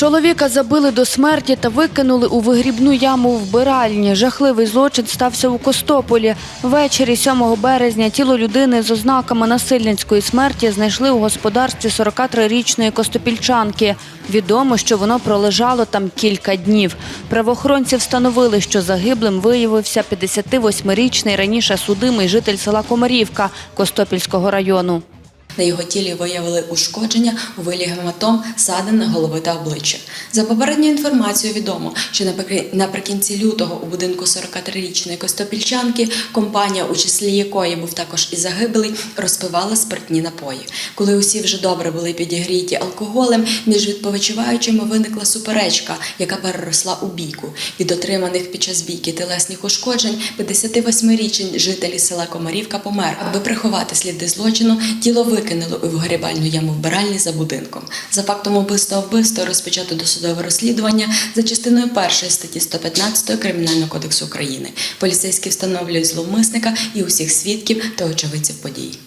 Чоловіка забили до смерті та викинули у вигрібну яму вбиральні. Жахливий злочин стався у Костополі. Ввечері 7 березня тіло людини з ознаками насильницької смерті знайшли у господарстві 43-річної костопільчанки. Відомо, що воно пролежало там кілька днів. Правоохоронці встановили, що загиблим виявився 58-річний раніше судимий житель села Комарівка Костопільського району. На його тілі виявили ушкодження у вилі гематом, садин голови та обличчя. За попередньою інформацією відомо, що наприкін- наприкінці лютого у будинку 43-річної костопільчанки, компанія, у числі якої був також і загиблий, розпивала спиртні напої. Коли усі вже добре були підігріті алкоголем, між відповідачами виникла суперечка, яка переросла у бійку. Від отриманих під час бійки телесних ушкоджень 58-річний житель села Комарівка помер. Аби приховати сліди злочину, тіло викинули у вигрібальну яму вбиральні за будинком. За фактом убивства вбивства розпочато досудове розслідування за частиною першої статті 115 Кримінального кодексу України. Поліцейські встановлюють зловмисника і усіх свідків та очевидців подій.